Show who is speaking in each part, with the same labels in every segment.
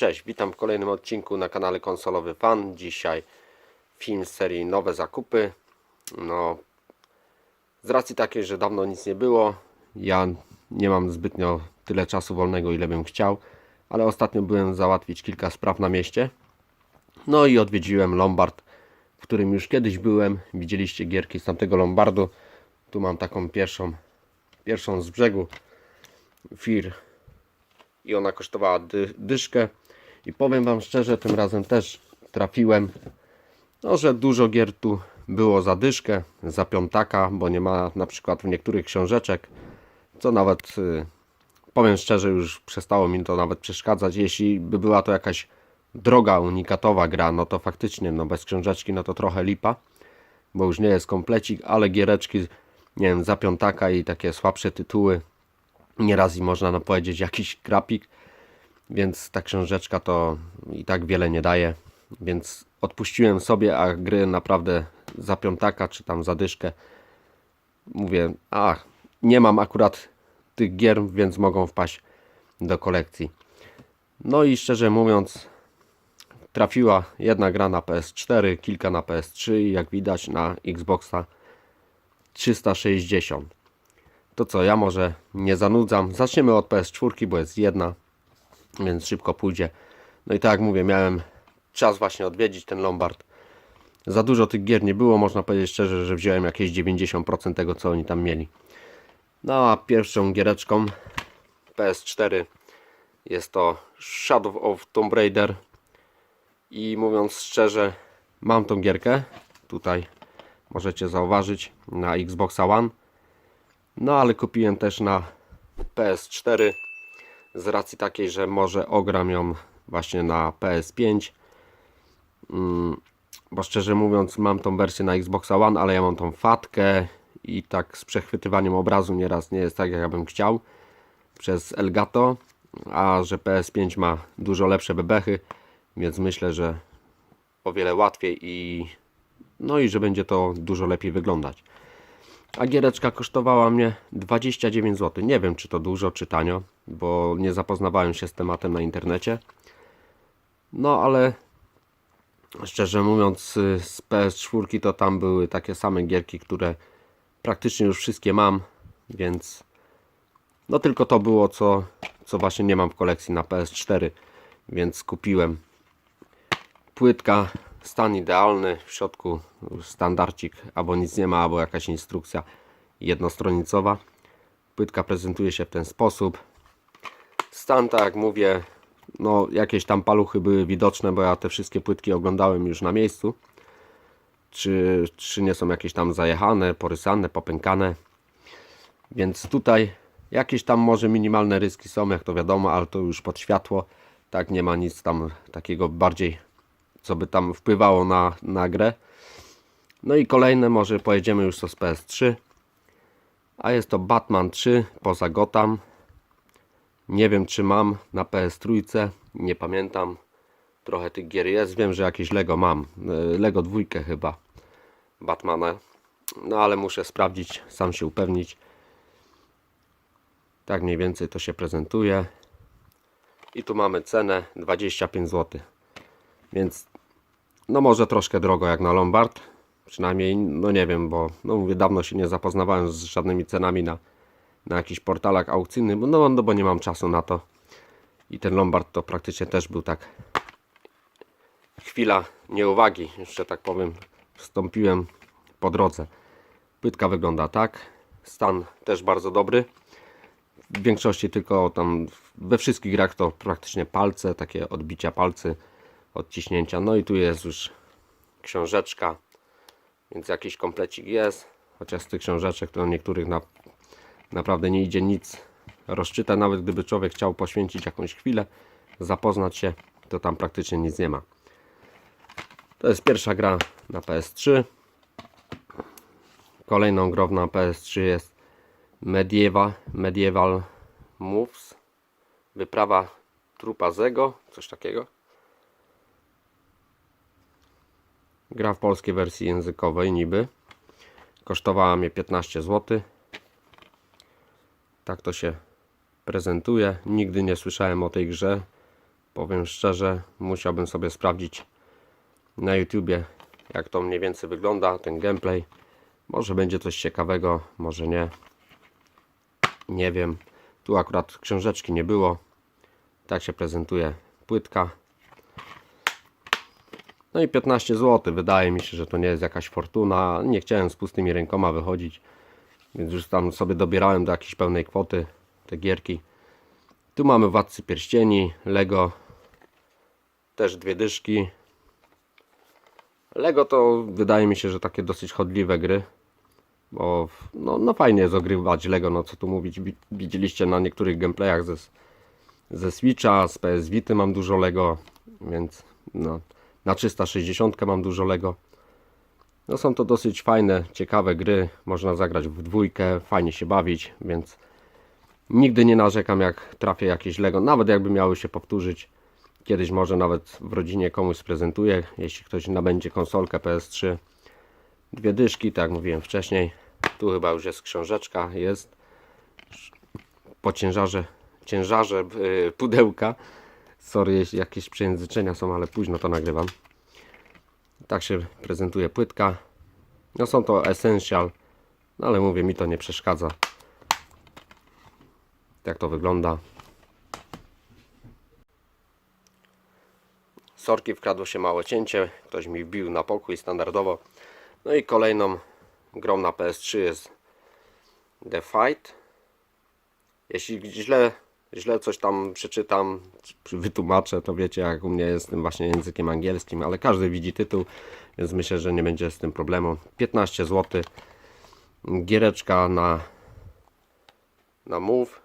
Speaker 1: Cześć, witam w kolejnym odcinku na kanale Konsolowy Fan. Dzisiaj film z serii Nowe Zakupy. No, z racji takiej, że dawno nic nie było, ja nie mam zbytnio tyle czasu wolnego, ile bym chciał, ale ostatnio byłem załatwić kilka spraw na mieście. No i odwiedziłem Lombard, w którym już kiedyś byłem. Widzieliście gierki z tamtego Lombardu. Tu mam taką pierwszą, pierwszą z brzegu. Fir i ona kosztowała dy, dyszkę i powiem Wam szczerze, tym razem też trafiłem, no, że dużo gier tu było za dyszkę, za piątaka, bo nie ma na przykład w niektórych książeczek, co nawet y, powiem szczerze, już przestało mi to nawet przeszkadzać, jeśli by była to jakaś droga, unikatowa gra, no to faktycznie, no bez książeczki, no to trochę lipa, bo już nie jest komplecik, ale giereczki, nie wiem, za piątaka i takie słabsze tytuły, nieraz i można no powiedzieć jakiś grafik, więc ta książeczka to i tak wiele nie daje, więc odpuściłem sobie, a gry naprawdę za piątaka czy tam za dyszkę mówię, a nie mam akurat tych gier, więc mogą wpaść do kolekcji. No i szczerze mówiąc trafiła jedna gra na PS4, kilka na PS3 i jak widać na Xboxa 360 to co, ja może nie zanudzam. Zaczniemy od PS4, bo jest jedna, więc szybko pójdzie. No i tak jak mówię, miałem czas właśnie odwiedzić ten Lombard. Za dużo tych gier nie było, można powiedzieć szczerze, że wziąłem jakieś 90% tego, co oni tam mieli. No a pierwszą giereczką PS4 jest to Shadow of Tomb Raider. I mówiąc szczerze, mam tą gierkę. Tutaj możecie zauważyć na Xboxa One. No ale kupiłem też na PS4 z racji takiej, że może ogram ją właśnie na PS5. Mm, bo szczerze mówiąc mam tą wersję na Xbox One, ale ja mam tą fatkę i tak z przechwytywaniem obrazu nieraz nie jest tak jak ja bym chciał przez Elgato, a że PS5 ma dużo lepsze bebechy, więc myślę, że o wiele łatwiej i no i że będzie to dużo lepiej wyglądać. A giereczka kosztowała mnie 29 zł. Nie wiem, czy to dużo, czy tanio, bo nie zapoznawałem się z tematem na internecie. No, ale szczerze mówiąc, y, z PS4 to tam były takie same gierki, które praktycznie już wszystkie mam, więc no tylko to było, co, co właśnie nie mam w kolekcji na PS4, więc kupiłem. Płytka stan idealny, w środku standardcik, albo nic nie ma, albo jakaś instrukcja jednostronicowa. Płytka prezentuje się w ten sposób. Stan, tak jak mówię, no jakieś tam paluchy były widoczne, bo ja te wszystkie płytki oglądałem już na miejscu. Czy, czy nie są jakieś tam zajechane, porysane, popękane. Więc tutaj jakieś tam może minimalne ryski są, jak to wiadomo, ale to już pod światło. Tak, nie ma nic tam takiego bardziej co by tam wpływało na, na grę. No i kolejne może pojedziemy już z PS3. A jest to Batman 3 poza Gotham. Nie wiem czy mam na PS3, nie pamiętam. Trochę tych gier jest, wiem, że jakieś Lego mam. E, Lego dwójkę chyba Batmana. No ale muszę sprawdzić, sam się upewnić. Tak mniej więcej to się prezentuje. I tu mamy cenę 25 zł. Więc no może troszkę drogo jak na Lombard. Przynajmniej, no nie wiem, bo no mówię, dawno się nie zapoznawałem z żadnymi cenami na, na jakichś portalach aukcyjnych, no, no bo nie mam czasu na to. I ten Lombard to praktycznie też był tak chwila nieuwagi, jeszcze tak powiem, wstąpiłem po drodze. Płytka wygląda tak, stan też bardzo dobry. W większości tylko tam, we wszystkich grach to praktycznie palce, takie odbicia palcy odciśnięcia. No i tu jest już książeczka, więc jakiś komplecik jest. Chociaż z tych książeczek to niektórych na, naprawdę nie idzie nic rozczyta. Nawet gdyby człowiek chciał poświęcić jakąś chwilę, zapoznać się, to tam praktycznie nic nie ma. To jest pierwsza gra na PS3. Kolejną grą na PS3 jest Medieval, Medieval Moves. Wyprawa trupa Zego, coś takiego. Gra w polskiej wersji językowej niby. Kosztowała mnie 15 zł. Tak to się prezentuje. Nigdy nie słyszałem o tej grze. Powiem szczerze, musiałbym sobie sprawdzić na YouTubie, jak to mniej więcej wygląda, ten gameplay. Może będzie coś ciekawego, może nie. Nie wiem. Tu akurat książeczki nie było. Tak się prezentuje płytka. No i 15 zł. Wydaje mi się, że to nie jest jakaś fortuna. Nie chciałem z pustymi rękoma wychodzić. Więc już tam sobie dobierałem do jakiejś pełnej kwoty te gierki. Tu mamy Władcy Pierścieni, Lego. Też dwie dyszki. Lego to wydaje mi się, że takie dosyć chodliwe gry. Bo no, no fajnie jest ogrywać Lego, no co tu mówić. Wi- Widzieliście na niektórych gameplayach ze, ze Switcha, z PS Vity mam dużo Lego, więc no, na 360 mam dużo Lego. No są to dosyć fajne, ciekawe gry, można zagrać w dwójkę, fajnie się bawić, więc nigdy nie narzekam jak trafię jakieś Lego, nawet jakby miały się powtórzyć. Kiedyś może nawet w rodzinie komuś sprezentuję, jeśli ktoś nabędzie konsolkę PS3. Dwie dyszki, tak jak mówiłem wcześniej. Tu chyba już jest książeczka, jest po ciężarze, ciężarze yy, pudełka. Sorry, jeśli jakieś przejęzyczenia są, ale późno to nagrywam. Tak się prezentuje płytka. No są to Essential, no ale mówię, mi to nie przeszkadza. Tak to wygląda. Sorki wkradło się małe cięcie, ktoś mi wbił na pokój standardowo. No i kolejną grą na PS3 jest The Fight. Jeśli źle, źle coś tam przeczytam, czy wytłumaczę, to wiecie jak u mnie jest tym właśnie językiem angielskim, ale każdy widzi tytuł, więc myślę, że nie będzie z tym problemu. 15 zł. Giereczka na na Move,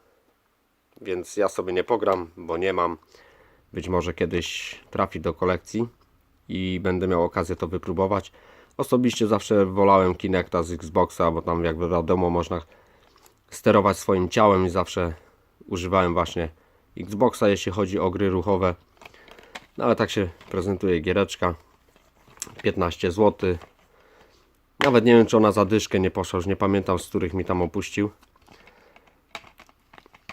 Speaker 1: więc ja sobie nie pogram, bo nie mam. Być może kiedyś trafi do kolekcji i będę miał okazję to wypróbować. Osobiście zawsze wolałem Kinecta z Xboxa, bo tam jak wiadomo można sterować swoim ciałem i zawsze używałem właśnie Xboxa, jeśli chodzi o gry ruchowe. No ale tak się prezentuje giereczka. 15 zł. Nawet nie wiem, czy ona za dyszkę nie poszła, już nie pamiętam, z których mi tam opuścił.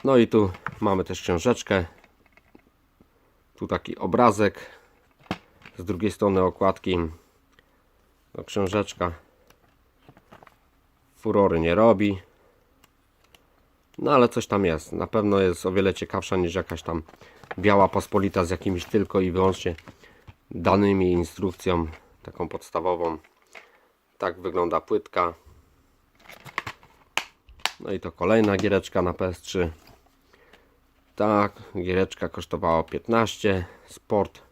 Speaker 1: No i tu mamy też książeczkę. Tu taki obrazek. Z drugiej strony okładki. No, książeczka. Furory nie robi. No ale coś tam jest. Na pewno jest o wiele ciekawsza niż jakaś tam biała pospolita z jakimiś tylko i wyłącznie danymi instrukcją taką podstawową. Tak wygląda płytka. No i to kolejna giereczka na PS3. Tak, giereczka kosztowała 15. Sport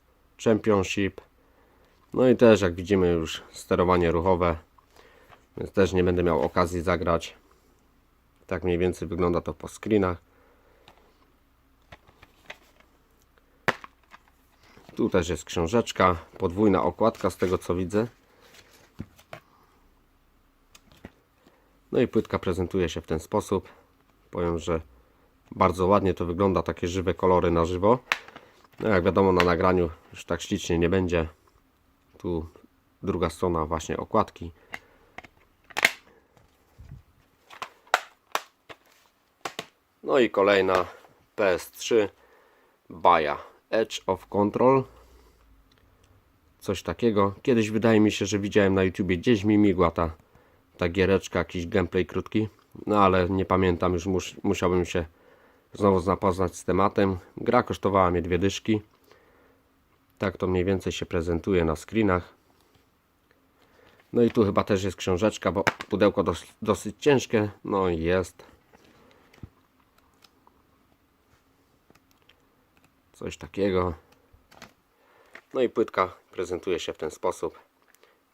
Speaker 1: Championship. No i też jak widzimy już sterowanie ruchowe. Więc też nie będę miał okazji zagrać. Tak mniej więcej wygląda to po screenach. Tu też jest książeczka, podwójna okładka z tego co widzę. No i płytka prezentuje się w ten sposób. Powiem, że bardzo ładnie to wygląda, takie żywe kolory na żywo. No jak wiadomo na nagraniu już tak ślicznie nie będzie. Tu druga strona właśnie okładki. No i kolejna PS3 Baja Edge of Control. Coś takiego. Kiedyś wydaje mi się, że widziałem na YouTubie gdzieś mi migła ta, ta giereczka, jakiś gameplay krótki. No ale nie pamiętam, już mus, musiałbym się znowu zapoznać z tematem. Gra kosztowała mnie dwie dyszki. Tak to mniej więcej się prezentuje na screenach. No i tu chyba też jest książeczka, bo pudełko dos, dosyć ciężkie. No i jest. Coś takiego. No i płytka prezentuje się w ten sposób.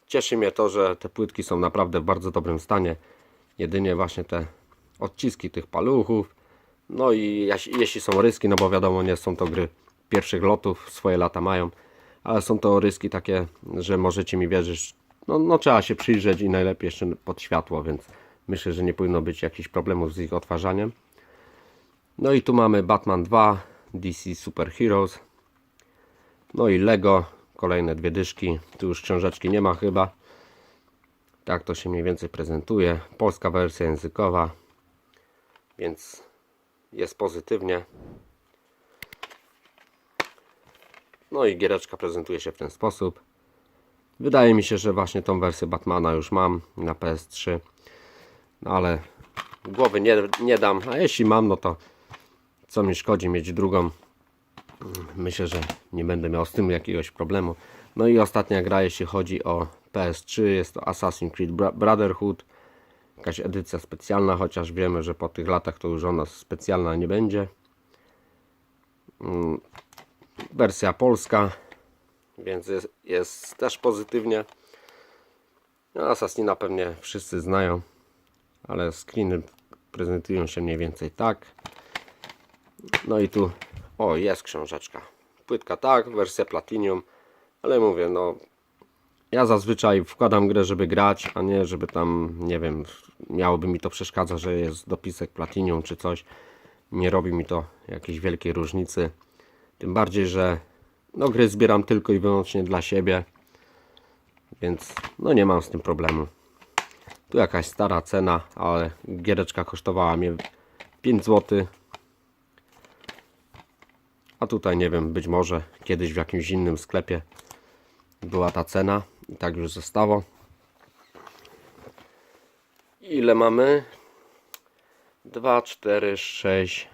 Speaker 1: Cieszy mnie to, że te płytki są naprawdę w bardzo dobrym stanie. Jedynie właśnie te odciski tych paluchów. No i jeśli są ryski, no bo wiadomo, nie są to gry pierwszych lotów, swoje lata mają, ale są to ryski takie, że możecie mi wierzyć. No, no trzeba się przyjrzeć i najlepiej jeszcze pod światło, więc myślę, że nie powinno być jakichś problemów z ich odtwarzaniem. No i tu mamy Batman 2, DC Super Heroes. No i Lego, kolejne dwie dyszki. Tu już książeczki nie ma chyba. Tak to się mniej więcej prezentuje. Polska wersja językowa. Więc jest pozytywnie. No i giereczka prezentuje się w ten sposób. Wydaje mi się, że właśnie tą wersję Batmana już mam na PS3. No ale głowy nie, nie dam. A jeśli mam, no to co mi szkodzi mieć drugą. Myślę, że nie będę miał z tym jakiegoś problemu. No i ostatnia gra, jeśli chodzi o PS3, jest to Assassin's Creed Brotherhood. Jakaś edycja specjalna, chociaż wiemy, że po tych latach to już ona specjalna nie będzie. Mm, Wersja polska, więc jest, jest też pozytywnie. No, Assassina pewnie wszyscy znają, ale screeny prezentują się mniej więcej tak. No i tu, o jest książeczka. Płytka tak, wersja Platinum, ale mówię, no ja zazwyczaj wkładam grę, żeby grać, a nie żeby tam, nie wiem, miałoby mi to przeszkadzać, że jest dopisek Platinum czy coś. Nie robi mi to jakiejś wielkiej różnicy. Tym bardziej, że no gry zbieram tylko i wyłącznie dla siebie. Więc no nie mam z tym problemu. Tu jakaś stara cena, ale giereczka kosztowała mnie 5 zł. A tutaj nie wiem, być może kiedyś w jakimś innym sklepie była ta cena i tak już zostało. Ile mamy? 2, 4, 6,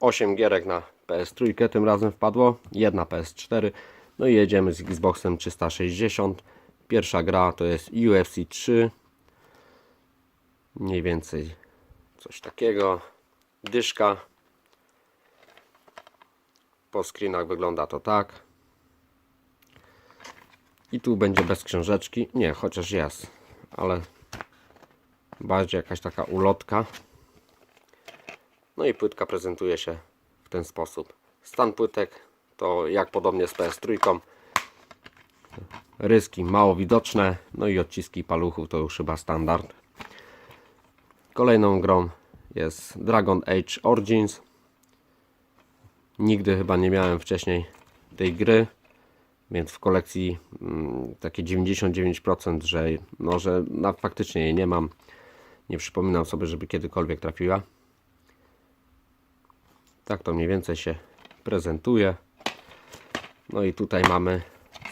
Speaker 1: 8 gierek na PS3 tym razem wpadło, jedna PS4. No i jedziemy z Xboxem 360. Pierwsza gra to jest UFC 3. Mniej więcej coś takiego. Dyszka. Po screenach wygląda to tak. I tu będzie bez książeczki. Nie, chociaż jest, ale bardziej jakaś taka ulotka. No i płytka prezentuje się w ten sposób. Stan płytek to jak podobnie z PS3. Ryski mało widoczne, no i odciski paluchów to już chyba standard. Kolejną grą jest Dragon Age Origins. Nigdy chyba nie miałem wcześniej tej gry, więc w kolekcji mm, takie 99%, że, no, że no, faktycznie jej nie mam. Nie przypominam sobie, żeby kiedykolwiek trafiła. Tak to mniej więcej się prezentuje. No i tutaj mamy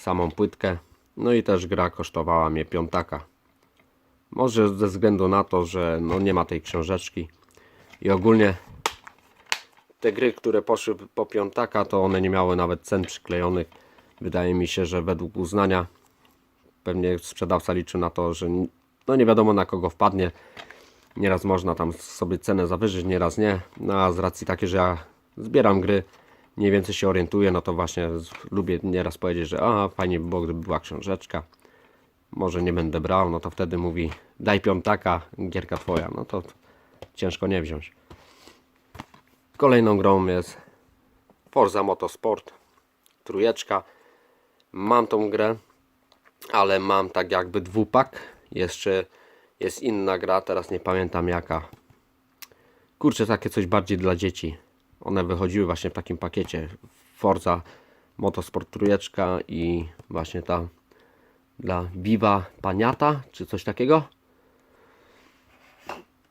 Speaker 1: samą płytkę. No i też gra kosztowała mnie piątaka. Może ze względu na to, że no nie ma tej książeczki. I ogólnie te gry, które poszły po piątaka, to one nie miały nawet cen przyklejonych. Wydaje mi się, że według uznania pewnie sprzedawca liczy na to, że no nie wiadomo na kogo wpadnie. Nieraz można tam sobie cenę zawyżyć, nieraz nie. No a z racji takiej, że ja zbieram gry, mniej więcej się orientuję, no to właśnie lubię nieraz powiedzieć, że a fajnie by było, gdyby była książeczka. Może nie będę brał, no to wtedy mówi daj piątaka, gierka twoja. No to ciężko nie wziąć. Kolejną grą jest Forza Motorsport. Trójeczka. Mam tą grę, ale mam tak jakby dwupak. Jeszcze jest inna gra, teraz nie pamiętam jaka. Kurczę, takie coś bardziej dla dzieci. One wychodziły właśnie w takim pakiecie. Forza Motorsport trójeczka i właśnie ta dla Viva Paniata, czy coś takiego.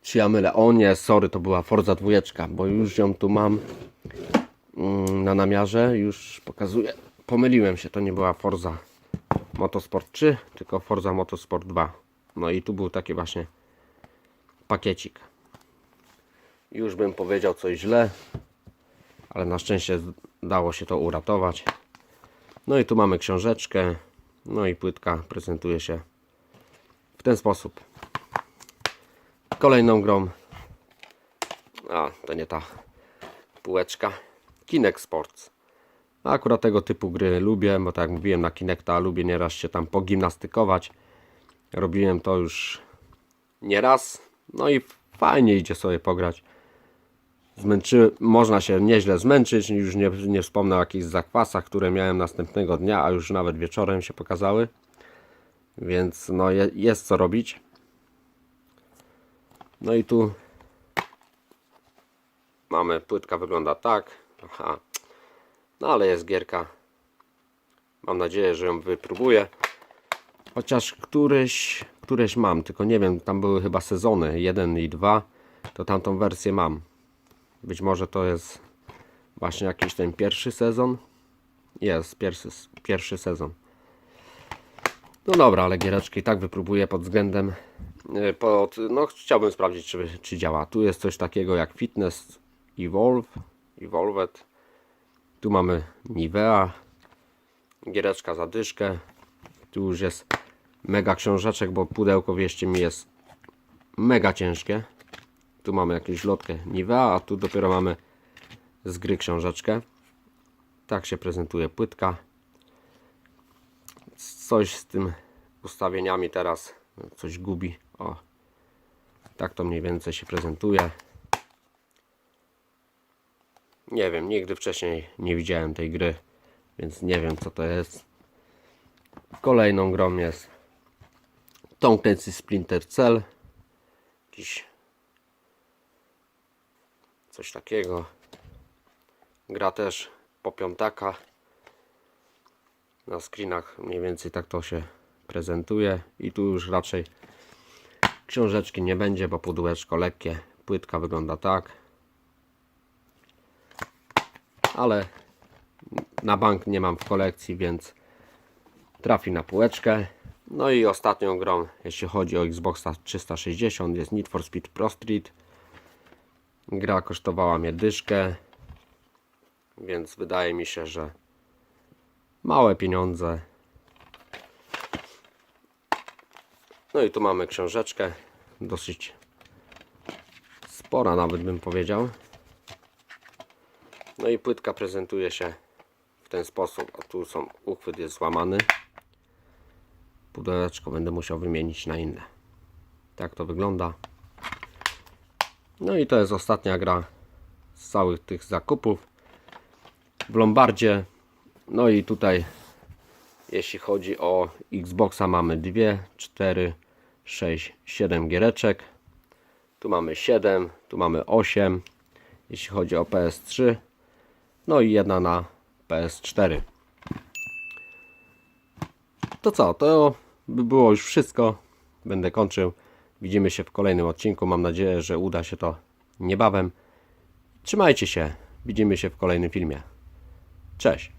Speaker 1: Czy ja mylę? O nie, sorry, to była Forza dwójeczka, bo już ją tu mam mm, na namiarze, już pokazuję. Pomyliłem się, to nie była Forza Motorsport 3, tylko Forza Motorsport 2. No i tu był taki właśnie pakiecik. Już bym powiedział coś źle, ale na szczęście dało się to uratować. No i tu mamy książeczkę, no i płytka prezentuje się w ten sposób. Kolejną grą, a to nie ta półeczka, Kinect Sports. Akurat tego typu gry lubię, bo tak jak mówiłem na Kinecta lubię nieraz się tam pogimnastykować. Robiłem to już nieraz, no i fajnie idzie sobie pograć. Zmęczy... Można się nieźle zmęczyć, już nie, nie wspomnę o jakichś zakwasach, które miałem następnego dnia, a już nawet wieczorem się pokazały. Więc no je, jest co robić. No i tu mamy, płytka wygląda tak. Aha. No ale jest gierka. Mam nadzieję, że ją wypróbuję. Chociaż któryś, któreś mam, tylko nie wiem, tam były chyba sezony 1 i 2, to tamtą wersję mam. Być może to jest właśnie jakiś ten pierwszy sezon. Jest, pierwszy, pierwszy sezon. No dobra, ale giereczki tak wypróbuję pod względem pod, no chciałbym sprawdzić czy, czy działa. Tu jest coś takiego jak Fitness Evolve, Evolved. Tu mamy Nivea, giereczka za dyszkę. Tu już jest mega książeczek, bo pudełko wierzcie mi jest mega ciężkie. Tu mamy jakąś lotkę Nivea, a tu dopiero mamy z gry książeczkę. Tak się prezentuje płytka. Coś z tym ustawieniami teraz coś gubi. O, tak to mniej więcej się prezentuje. Nie wiem, nigdy wcześniej nie widziałem tej gry, więc nie wiem co to jest. Kolejną grą jest Tom Clancy Splinter Cell. Jakiś coś takiego. Gra też po piątaka. Na screenach mniej więcej tak to się prezentuje. I tu już raczej książeczki nie będzie, bo pudełeczko lekkie. Płytka wygląda tak. Ale na bank nie mam w kolekcji, więc trafi na półeczkę. No i ostatnią grą, jeśli chodzi o Xboxa 360 jest Need for Speed Pro Street. Gra kosztowała mnie dyszkę, więc wydaje mi się, że małe pieniądze. No i tu mamy książeczkę, dosyć spora nawet bym powiedział. No i płytka prezentuje się w ten sposób, a tu są, uchwyt jest złamany. Pudełeczko będę musiał wymienić na inne. Tak to wygląda. No i to jest ostatnia gra z całych tych zakupów w Lombardzie. No i tutaj jeśli chodzi o Xboxa mamy 2, 4, 6, 7 giereczek. Tu mamy 7, tu mamy 8. Jeśli chodzi o PS3. No i jedna na PS4. To co? To by było już wszystko. Będę kończył. Widzimy się w kolejnym odcinku. Mam nadzieję, że uda się to niebawem. Trzymajcie się. Widzimy się w kolejnym filmie. Cześć.